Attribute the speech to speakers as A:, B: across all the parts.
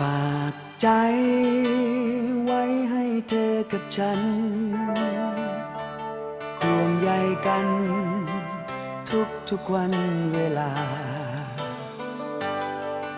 A: ฝากใจไว้ให้เธอกับฉัน ห่วงใยกัน ทุกทุกวันเวลา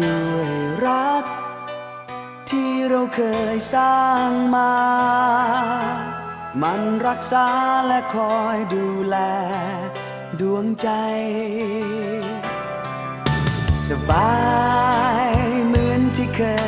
A: ด้วยรัก ที่เราเคยสร้างมา มันรักษาและคอยดูแล ดวงใจ สบายเหมือนที่เคย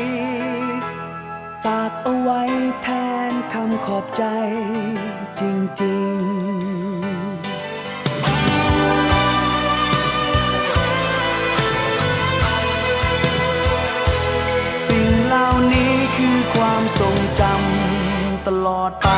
A: ขอบใจจริงๆสิ่งเหล่านี้คือความทรงจำตลอดไป